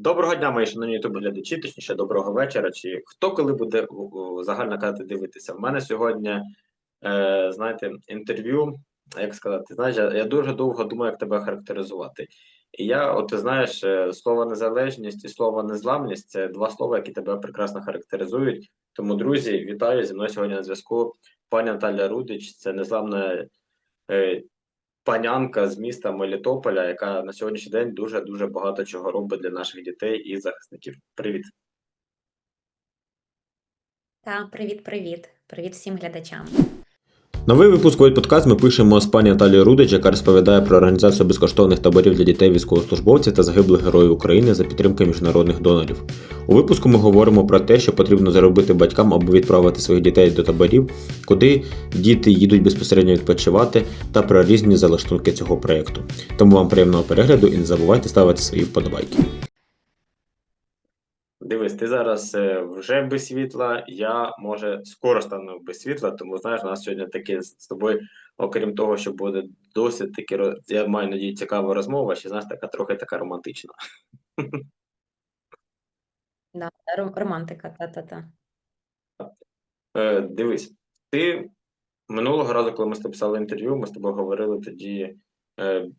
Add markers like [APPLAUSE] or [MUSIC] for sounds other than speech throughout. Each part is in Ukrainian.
Доброго дня, мої шановні ютуб глядачі, точніше, доброго вечора. Чи хто коли буде загально казати дивитися? В мене сьогодні, е, знаєте, інтерв'ю, як сказати, знаєш, я, я дуже довго думаю, як тебе характеризувати. І я, от ти знаєш, е, слово незалежність і слово незламність це два слова, які тебе прекрасно характеризують. Тому, друзі, вітаю зі мною сьогодні на зв'язку. Пані Наталя Рудич, це незламна е, панянка з міста Мелітополя, яка на сьогоднішній день дуже дуже багато чого робить для наших дітей і захисників. Привіт. Та, привіт, привіт. Привіт всім глядачам. Новий випуск подкаст ми пишемо з пані Наталією Рудич, яка розповідає про організацію безкоштовних таборів для дітей військовослужбовців та загиблих героїв України за підтримки міжнародних донорів. У випуску ми говоримо про те, що потрібно заробити батькам або відправити своїх дітей до таборів, куди діти їдуть безпосередньо відпочивати, та про різні залаштунки цього проєкту. Тому вам приємного перегляду і не забувайте ставити свої вподобайки. Дивись, ти зараз е, вже без світла. Я може скоро стану без світла, тому знаєш, у нас сьогодні таке з тобою, окрім того, що буде досить таки, я маю надію, цікава розмова, ще знаєш, така трохи така романтична. Да, романтика, та-та-та. Е, дивись, ти минулого разу, коли ми з тобою писали інтерв'ю, ми з тобою говорили тоді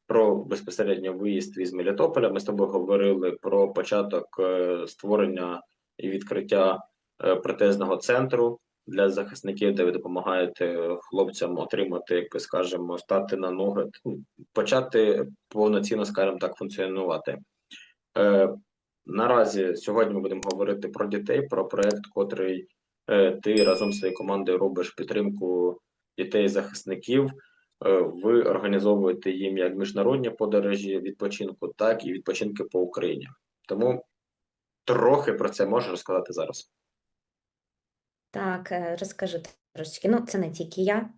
про безпосередньо виїзд із Мелітополя. Ми з тобою говорили про початок е, створення і відкриття е, протезного центру для захисників, де ви допомагаєте хлопцям отримати, як скажемо, стати на ноги, ну, почати повноцінно, скажімо так, функціонувати. Е, наразі сьогодні ми будемо говорити про дітей, про проект, котрий е, ти разом з своєю командою робиш підтримку дітей-захисників. Е, Ви організовуєте їм як міжнародні подорожі відпочинку, так і відпочинки по Україні. Тому трохи про це можеш розказати зараз. Так, е, розкажу трошечки. Ну, це не тільки я.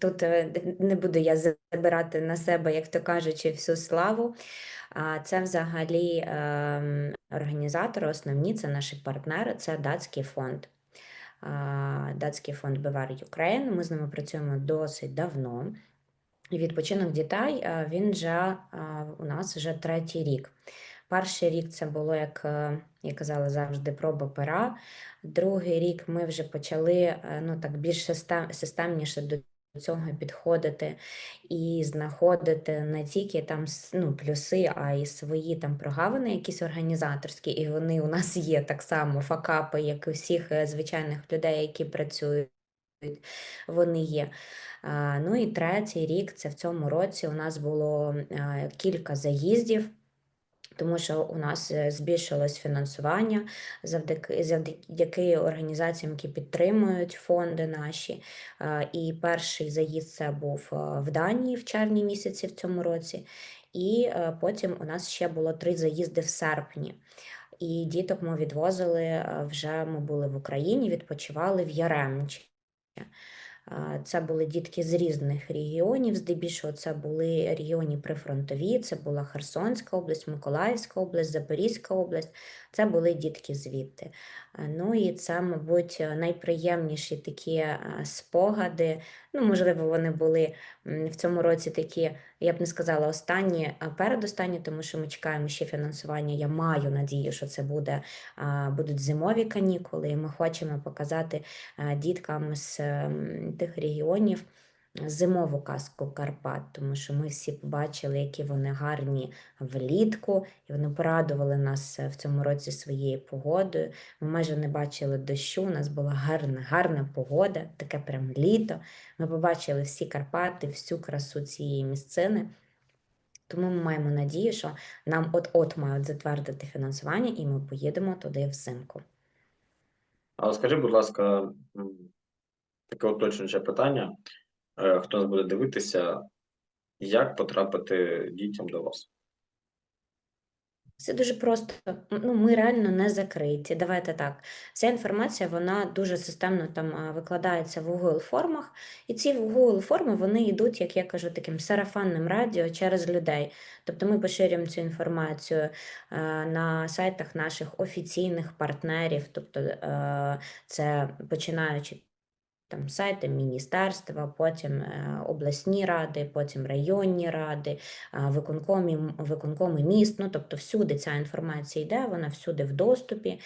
Тут е, не буду я забирати на себе, як то кажучи, всю славу. А це взагалі ем, організатори основні, це наші партнери, це датський фонд. Датський фонд Bevar Ukraine. Ми з ними працюємо досить давно. Відпочинок дітей він вже у нас вже третій рік. Перший рік це було, як е, я казала завжди, проба пера. Другий рік ми вже почали е, ну, так більш систем- системніше до цього підходити і знаходити не тільки там ну, плюси, а й свої там прогавини, якісь організаторські, і вони у нас є так само факапи, як і всіх е, звичайних людей, які працюють. Вони є. Ну і третій рік, це в цьому році у нас було е, кілька заїздів. Тому що у нас е, збільшилось фінансування завдяки, завдяки організаціям, які підтримують фонди наші. І перший заїзд це був е, в Данії в червні місяці в цьому році. І потім у нас ще було три заїзди в серпні. І діток ми відвозили вже ми були в Україні, відпочивали в Яремчі. А, Це були дітки з різних регіонів. Здебільшого це були регіони прифронтові, це була Херсонська область, Миколаївська область, Запорізька область. Це були дітки звідти. Ну і це, мабуть, найприємніші такі спогади. Ну, можливо, вони були в цьому році такі, я б не сказала останні, передостанні, тому що ми чекаємо ще фінансування. Я маю надію, що це буде, будуть зимові канікули, і ми хочемо показати діткам з тих регіонів зимову казку Карпат, тому що ми всі побачили, які вони гарні влітку, і вони порадували нас е, в цьому році своєю погодою. Ми майже не бачили дощу, у нас була гарна, гарна погода, таке прям літо. Ми побачили всі Карпати, всю красу цієї місцини. Тому ми маємо надію, що нам от-от мають затвердити фінансування, і ми поїдемо туди взимку. А скажи, будь ласка, таке уточнююче питання. Е, Хто нас буде дивитися, як потрапити дітям до вас? Все дуже просто. Ну, ми реально не закриті. Давайте так. Вся інформація вона дуже системно там викладається в Google формах, і ці Google форми вони йдуть, як я кажу, таким сарафанним радіо через людей. Тобто ми поширюємо цю інформацію е, на сайтах наших офіційних партнерів, тобто е, це починаючи там сайти міністерства, потім е, обласні ради, потім районні ради, виконкомі, виконкоми міст. Ну, тобто всюди ця інформація йде, вона всюди в доступі.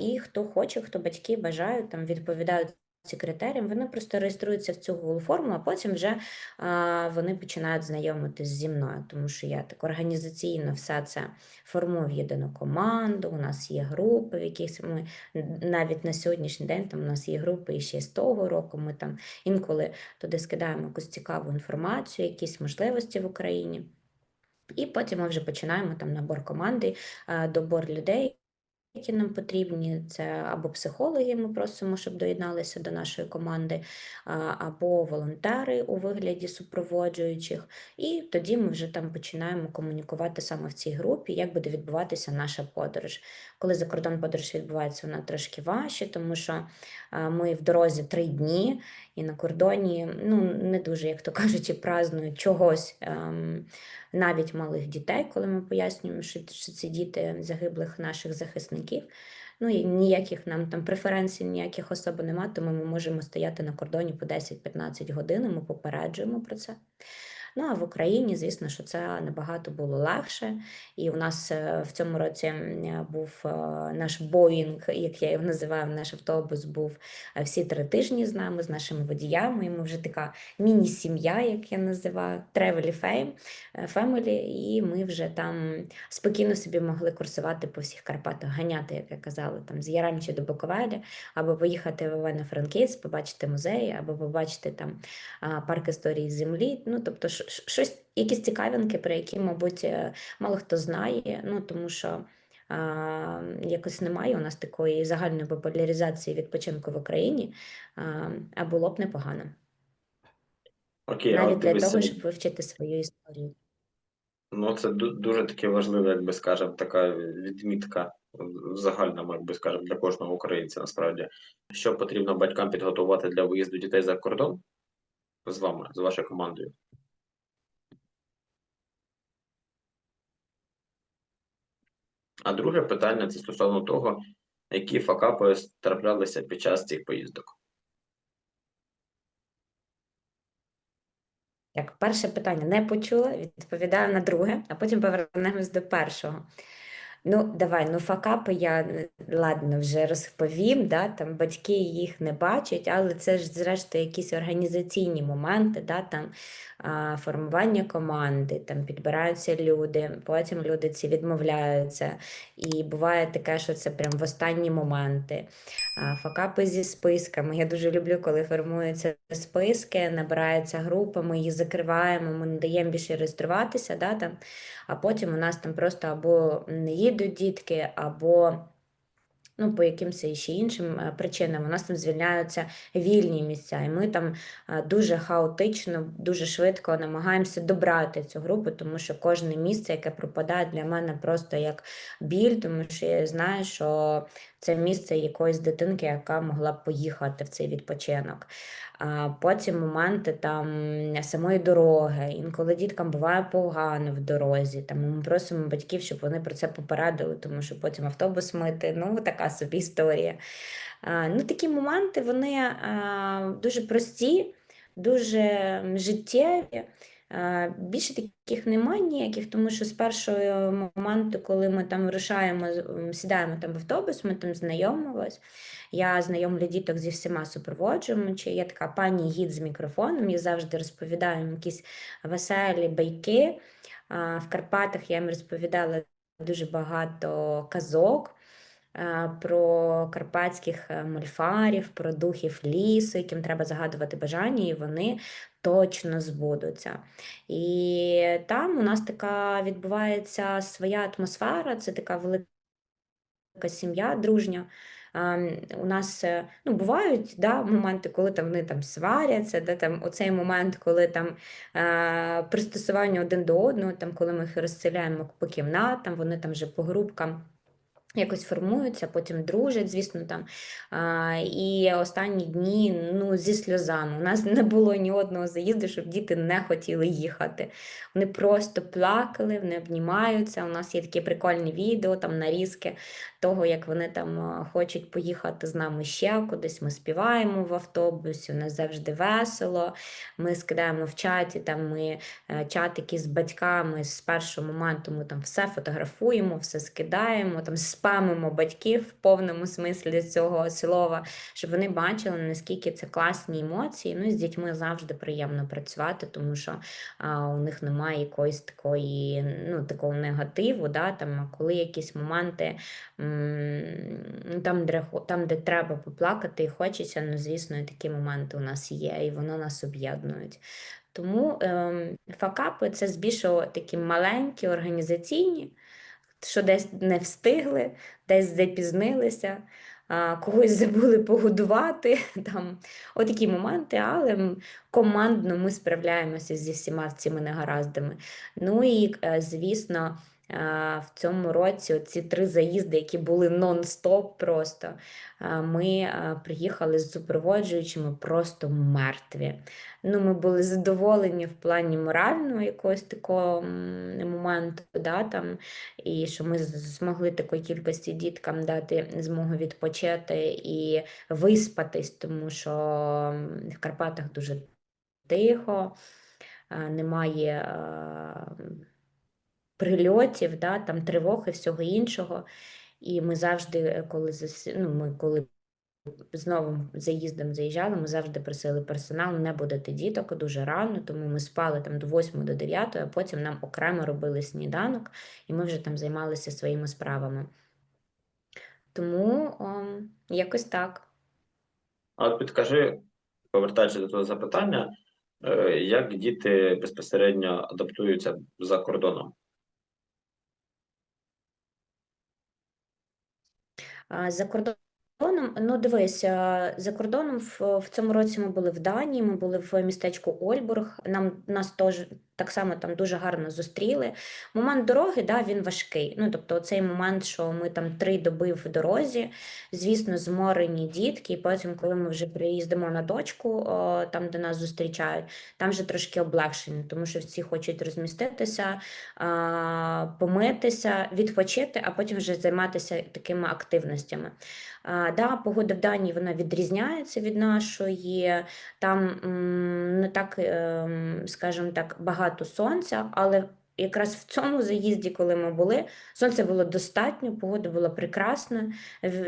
І хто хоче, хто батьки бажають, там відповідають ці критеріям, вони просто реєструються в цю Google форму, а потім вже а, вони починають знайомитись зі мною, тому що я так організаційно все це формую в єдину команду. У нас є групи, в яких ми навіть на сьогоднішній день там у нас є групи і ще з того року. Ми там інколи туди скидаємо якусь цікаву інформацію, якісь можливості в Україні. І потім ми вже починаємо там набор команди, добор людей, які нам потрібні. Це або психологи, ми просимо, щоб доєдналися до нашої команди, або волонтери у вигляді супроводжуючих. І тоді ми вже там починаємо комунікувати саме в цій групі, як буде відбуватися наша подорож. Коли за кордон подорож відбувається, вона трошки важче, тому що ми в дорозі три дні, і на кордоні ну, не дуже, як то кажучи, празнують чогось. ем, навіть малих дітей, коли ми пояснюємо, що, це діти загиблих наших захисників. Ну і ніяких нам там преференцій, ніяких особо нема, тому ми можемо стояти на кордоні по 10-15 годин, ми попереджуємо про це. Ну а в Україні, звісно, що це набагато було легше. І у нас е, в цьому році був е, наш Боїнг, як я його називаю, наш автобус був е, всі три тижні з нами, з нашими водіями. І ми вже така міні-сім'я, як я називаю, Travel е, Family, і ми вже там спокійно собі могли курсувати по всіх Карпатах, ганяти, як я казала, там з Яремчі до Буковелі, або поїхати в Івано-Франківськ, побачити музеї, або побачити там парк історії землі. Ну, тобто, щось, якісь цікавинки, про які, мабуть, е, мало хто знає, ну тому що. А, якось немає у нас такої загальної популяризації відпочинку в Україні, а, а було б непогано. Окей, Навіть для того, щоб вивчити свою історію. ну це дуже таке важливе, як би скажемо, така відмітка в загальному, як би скажемо, для кожного українця насправді. Що потрібно батькам підготувати для виїзду дітей за кордон з вами, з вашою командою? А друге питання це стосовно того, які факапи траплялися під час цих поїздок. Як перше питання не почула, відповідаю на друге, а потім повернемось до першого. Ну, давай, ну факапи я ладно вже розповім, да, там батьки їх не бачать, але це ж зрештою якісь організаційні моменти, да, там а, формування команди, там підбираються люди, потім люди ці відмовляються. І буває таке, що це прям в останні моменти. А, Факапи зі списками. Я дуже люблю, коли формуються списки, набираються група, ми їх закриваємо, ми не даємо більше реєструватися, да, там, а потім у нас там просто або не їдуть дітки, або ну, по якимось ще іншим е, причинам. У нас там звільняються вільні місця, і ми там е, дуже хаотично, дуже швидко намагаємося добрати цю групу, тому що кожне місце, яке пропадає для мене просто як біль, тому що я знаю, що це місце якоїсь дитинки, яка могла б поїхати в цей відпочинок. А потім моменти там самої дороги. Інколи діткам буває погано в дорозі. Там ми просимо батьків, щоб вони про це попередили, тому що потім автобус мити. Ну, така собі історія. Ну, такі моменти вони дуже прості, дуже життєві. Більше таких немає ніяких, тому що з першого моменту, коли ми там вирушаємо, сідаємо там в автобус, ми там знайомимось. Я знайомлю діток зі всіма супроводжуючи. Я така пані гід з мікрофоном, я завжди розповідаю якісь веселі байки. В Карпатах я їм розповідала дуже багато казок про карпатських е, мольфарів, про духів лісу, яким треба загадувати бажання, і вони точно збудуться. І там у нас така відбувається своя атмосфера, це така велика сім'я дружня. Ем, У нас е, ну, бувають да, моменти, коли там вони там сваряться, да, там, оцей момент, коли там е, пристосування один до одного, там, коли ми їх розселяємо по кімнатам, вони там вже по групкам Якось формуються, потім дружать, звісно, там. А, і останні дні ну, зі сльозами. У нас [LAUGHS] не було ні одного заїзду, щоб діти не хотіли їхати. Вони просто плакали, вони обнімаються. У нас є такі прикольні відео, там нарізки того, як вони там хочуть поїхати з нами ще кудись. Ми співаємо в автобусі, у нас завжди весело. Ми скидаємо в чаті, там ми е, чатики з батьками з першого моменту ми там все фотографуємо, все скидаємо, там спамимо батьків в повному смислі цього слова, щоб вони бачили, наскільки це класні емоції. Ну з дітьми завжди приємно працювати, тому що а, у них немає якоїсь такої, ну, такого негативу. Да, там, а коли якісь моменти там, де, там, де треба поплакати і хочеться, ну, звісно, такі моменти у нас є, і воно нас об'єднують. Тому ем, факапи це збільшило такі маленькі організаційні, що десь не встигли, десь запізнилися, когось забули погодувати. [LAUGHS] Там, отакі моменти, але командно ми справляємося зі всіма цими негараздами. Ну і, е, звісно, в цьому році ці три заїзди, які були нон-стоп просто, ми приїхали з супроводжуючими просто мертві. Ну, ми були задоволені в плані морального якогось такого моменту, да, там, і що ми змогли такої кількості діткам дати змогу відпочити і виспатись, тому що в Карпатах дуже тихо, немає прильотів, да, там тривог і всього іншого. І ми завжди, е, коли ну, ми коли з новим заїздом заїжджали, ми завжди просили персонал не будити діток дуже рано, тому ми спали там до 8 до 9, а потім нам окремо робили сніданок, і ми вже там займалися своїми справами. Тому о, якось так. А от підкажи, повертаючись до того запитання, е, як діти безпосередньо адаптуються за кордоном? А, За кордоном, ну дивись, за кордоном в, в цьому році ми були в Данії, ми були в містечку Ольбург. Нам нас теж так само там дуже гарно зустріли. Момент дороги, да, він важкий. Ну, тобто, цей момент, що ми там три доби в дорозі, звісно, зморені дітки. І потім, коли ми вже приїздимо на точку, о, там, де нас зустрічають, там вже трошки облегшені, тому що всі хочуть розміститися, а, помитися, відпочити, а потім вже займатися такими активностями. А, да, погода в Данії вона відрізняється від нашої. Там м, не так, ем, скажімо так, багато сонця, але якраз в цьому заїзді, коли ми були, сонця було достатньо, погода була прекрасна.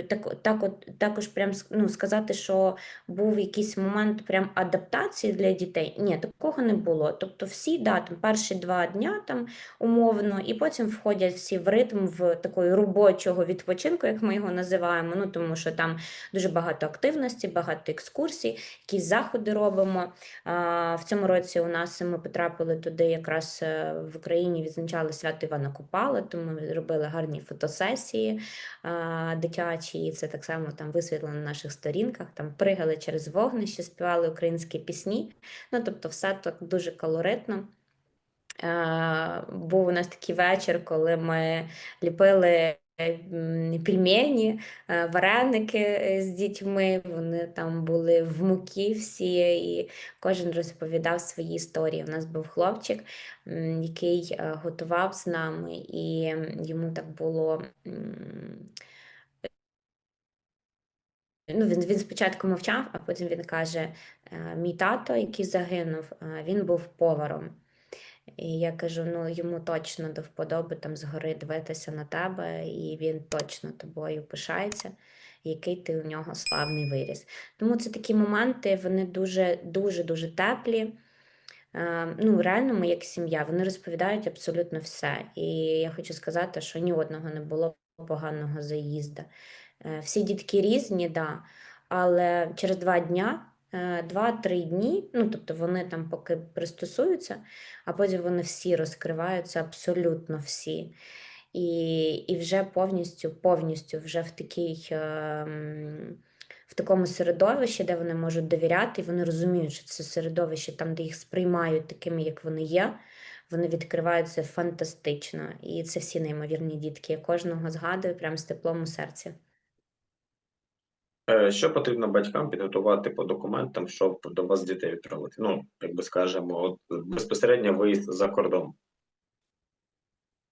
Так, так от, також прям ну, сказати, що був якийсь момент прям адаптації для дітей. Ні, такого не було. Тобто всі, да, там перші два дня там умовно, і потім входять всі в ритм в такої робочого відпочинку, як ми його називаємо. Ну тому що там дуже багато активності, багато екскурсій, якісь заходи робимо. А, В цьому році у нас ми потрапили туди, якраз е, в Україні відзначали свято Івана Купала, тому ми робили гарні фотосесії а, дитячі, і це так само там висвітлено на наших сторінках. Там пригали через вогнище, співали українські пісні. Ну тобто, все так дуже колоритно. Е, Був у нас такий вечір, коли ми ліпили пельмені, е, вареники е, з дітьми. Вони там були в муки всі, і кожен розповідав свої історії. У нас був хлопчик, який е, готував з нами, і йому так було. Ну, він, він спочатку мовчав, а потім він каже: «Е, мій тато, який загинув, він був поваром. І я кажу: ну йому точно до вподоби там згори дивитися на тебе, і він точно тобою пишається, який ти у нього славний виріс. Тому це такі моменти, вони дуже, дуже, дуже теплі. Е, Ну, реально, ми як сім'я, вони розповідають абсолютно все. І я хочу сказати, що ні одного не було поганого заїзду. Е, Всі дітки різні, да, але через два дня, е, два-три дні, ну тобто вони там поки пристосуються, а потім вони всі розкриваються, абсолютно всі. І, і вже повністю, повністю вже в такій. ем, В такому середовищі, де вони можуть довіряти, і вони розуміють, що це середовище там, де їх сприймають такими, як вони є, вони відкриваються фантастично. І це всі неймовірні дітки. Я кожного згадую прямо з теплом у серці. Е, Що потрібно батькам підготувати по документам, щоб до вас дітей відправити? Ну, як би скажемо, от безпосередньо виїзд за кордон.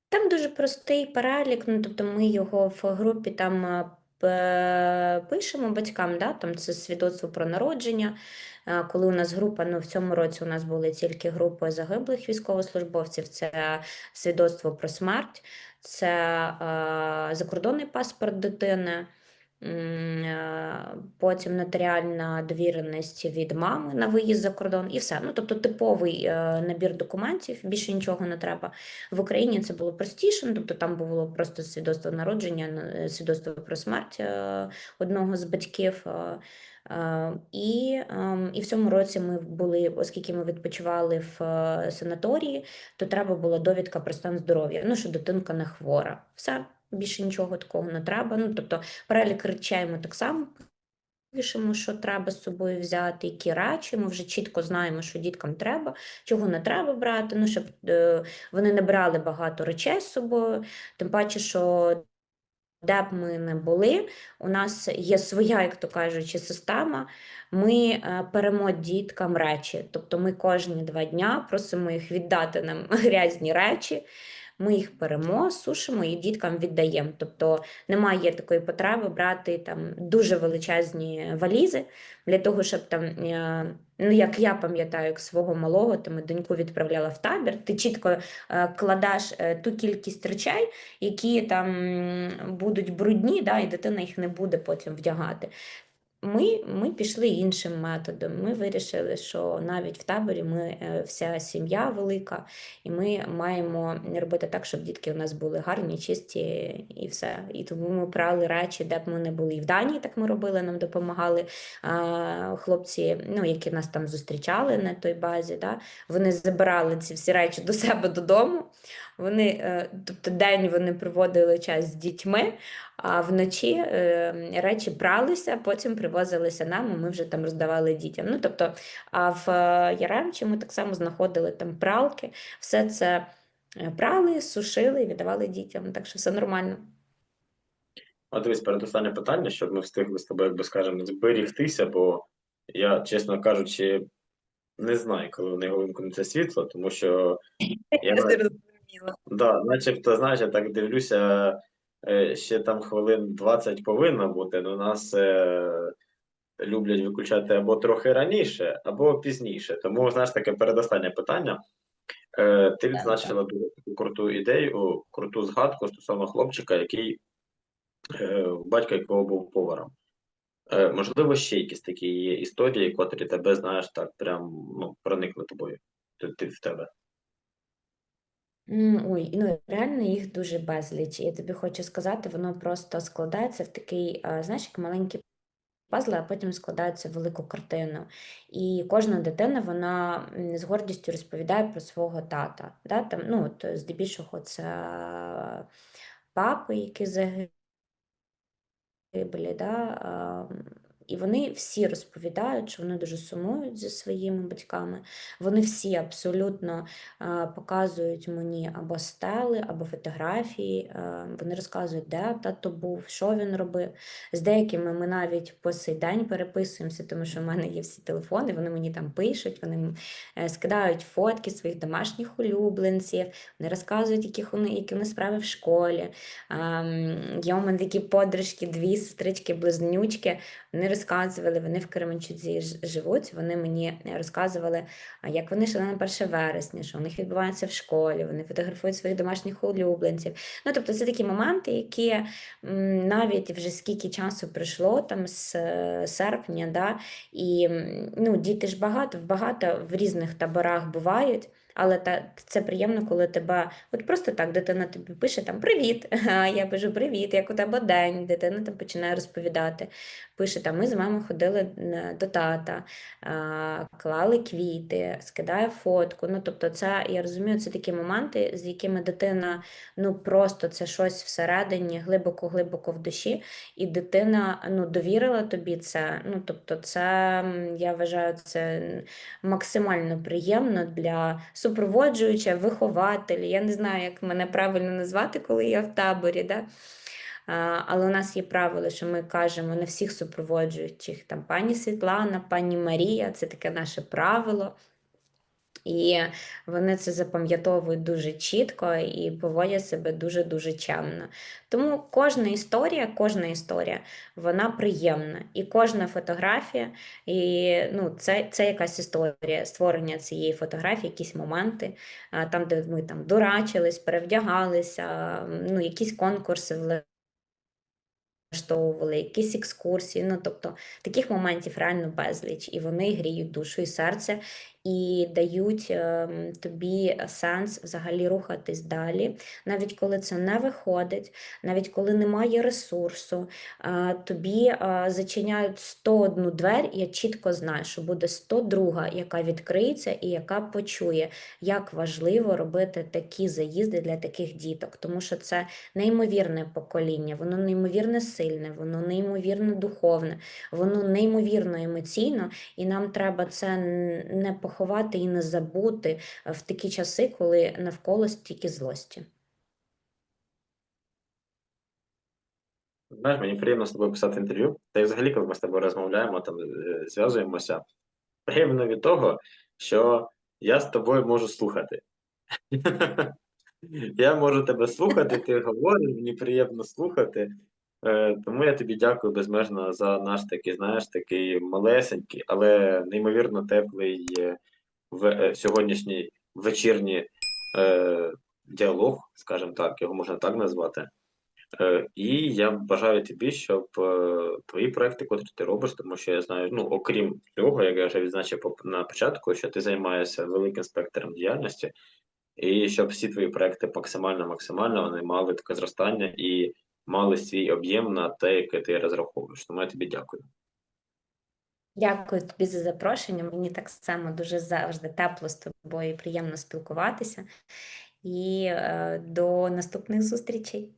Там дуже простий перелік, ну тобто ми його в групі там е, пишемо батькам, да? там це свідоцтво про народження. Е, Коли у нас група, ну в цьому році у нас були тільки групи загиблих військовослужбовців, це свідоцтво про смерть, це е, закордонний паспорт дитини. Е, Потім нотаріальна довіреність від мами на виїзд за кордон і все. Ну, тобто типовий е, набір документів, більше нічого не треба. В Україні це було простіше, ну, тобто там було просто свідоцтво народження, свідоцтво про смерть е, одного з батьків. е, е, І, ем, і в цьому році ми були, оскільки ми відпочивали в е, санаторії, то треба була довідка про стан здоров'я. Ну, що дитинка не хвора. Все, більше нічого такого не треба. Ну, тобто перелік речей ми так само пишемо, що треба з собою взяти, які речі. Ми вже чітко знаємо, що діткам треба, чого не треба брати, ну, щоб е, вони не брали багато речей з собою. Тим паче, що де б ми не були, у нас є своя, як то кажучи, система. Ми е, перемо діткам речі. Тобто ми кожні два дня просимо їх віддати нам [LAUGHS] грязні речі. Ми їх перемо, сушимо і діткам віддаємо. Тобто немає такої потреби брати там дуже величезні валізи для того, щоб там, е, ну як я пам'ятаю, як свого малого, там і доньку відправляла в табір, ти чітко е, кладеш е, ту кількість речей, які там будуть брудні, да, і дитина їх не буде потім вдягати. Ми, ми пішли іншим методом. Ми вирішили, що навіть в таборі ми е, вся сім'я велика, і ми маємо робити так, щоб дітки у нас були гарні, чисті і все. І тому ми прали речі, де б ми не були. І в Данії так ми робили, нам допомагали а, хлопці, ну, які нас там зустрічали на той базі. Да? Вони забирали ці всі речі до себе додому. Вони, е, тобто день вони проводили час з дітьми, а вночі е, речі пралися, потім привозилися нам, і ми вже там роздавали дітям. Ну, тобто, а в е, Яремчі ми так само знаходили там пралки, все це е, прали, сушили і віддавали дітям. Так що все нормально. А дивись, передостаннє питання, щоб ми встигли з тобою, як би скажемо, зберігтися, бо я, чесно кажучи, не знаю, коли вони вимкнуться світло, тому що я Да, начебто, знаєш, я так дивлюся, ще там хвилин 20 повинно бути, але нас е, люблять виключати або трохи раніше, або пізніше. Тому, знаєш, таке передостаннє питання. Е, Ти відзначила дуже таку круту ідею, круту згадку стосовно хлопчика, який е, батько якого був поваром. Е, Можливо, ще якісь такі є історії, котрі тебе, знаєш, так прям ну, проникли тобою, ти, ти в тебе. Ой, ну реально їх дуже безліч. Я тобі хочу сказати, воно просто складається в такий, знаєш, як маленькі пазли, а потім складаються в велику картину. І кожна дитина, вона з гордістю розповідає про свого тата. Да? Там, ну, от, здебільшого це папи, які загиблі, да, і вони всі розповідають, що вони дуже сумують зі своїми батьками. Вони всі абсолютно а, показують мені або стели, або фотографії. а, Вони розказують, де тато був, що він робив. З деякими ми навіть по сей день переписуємося, тому що в мене є всі телефони, вони мені там пишуть, вони е, скидають фотки своїх домашніх улюбленців, вони розказують, яких вони, які вони справи в школі. Ем, Є у мене такі подружки, дві сестрички, близнючки. Вони розказували, вони в Кременчуці живуть. Вони мені розказували, а як вони йшли на 1 вересня, що у них відбувається в школі, вони фотографують своїх домашніх улюбленців. Ну, тобто, це такі моменти, які навіть вже скільки часу пройшло, там з е, серпня, да, і ну, діти ж багато, багато в різних таборах бувають. Але та, це приємно, коли тебе, от просто так дитина тобі пише там Привіт. [LAUGHS] Я пишу Привіт, як у тебе день. Дитина там починає розповідати. Пише там, ми з вами ходили е, до тата, клали квіти, скидає фотку. Ну, тобто, це я розумію, це такі моменти, з якими дитина ну просто це щось всередині, глибоко-глибоко в душі, і дитина ну, довірила тобі це. Ну, тобто, це я вважаю, це максимально приємно для супроводжуюча, вихователь. Я не знаю, як мене правильно назвати, коли я в таборі. Да? Але у нас є правило, що ми кажемо на всіх супроводжуючих там пані Світлана, пані Марія, це таке наше правило. І вони це запам'ятовують дуже чітко і поводять себе дуже-дуже чемно. Тому кожна історія, кожна історія, вона приємна. І кожна фотографія, і ну, це, це якась історія створення цієї фотографії, якісь моменти, там, де ми там дурачились, перевдягалися, ну, якісь конкурси влаштовували, якісь екскурсії. Ну, тобто таких моментів реально безліч, і вони гріють душу і серце і дають ем, тобі сенс взагалі рухатись далі, навіть коли це не виходить, навіть коли немає ресурсу, а, тобі а, зачиняють 101 двері, я чітко знаю, що буде 102, яка відкриється і яка почує, як важливо робити такі заїзди для таких діток, тому що це неймовірне покоління, воно неймовірно сильне, воно неймовірно духовне, воно неймовірно емоційно, і нам треба це не поховати і не забути е, в такі часи, коли навколо стільки злості. Знаєш, мені приємно з тобою писати інтерв'ю. Та й взагалі, коли ми з тобою розмовляємо, там е, зв'язуємося. Приємно від того, що я з тобою можу слухати. [LAUGHS] Я можу тебе слухати, ти говориш, мені приємно слухати. Е, Тому я тобі дякую безмежно за наш такий, знаєш, такий малесенький, але неймовірно теплий е, в е, сьогоднішній вечірній е, діалог, скажімо так, його можна так назвати. Е, І я бажаю тобі, щоб твої проекти, котрі ти робиш, тому що я знаю, ну окрім цього, як я вже відзначив на початку, що ти займаєшся великим спектром діяльності, і щоб всі твої проекти максимально максимально вони мали таке зростання і мали свій об'єм на те, яке ти розраховуєш. Тому я тобі дякую. Дякую тобі за запрошення. Мені так само дуже завжди тепло з тобою приємно спілкуватися. І е, до наступних зустрічей.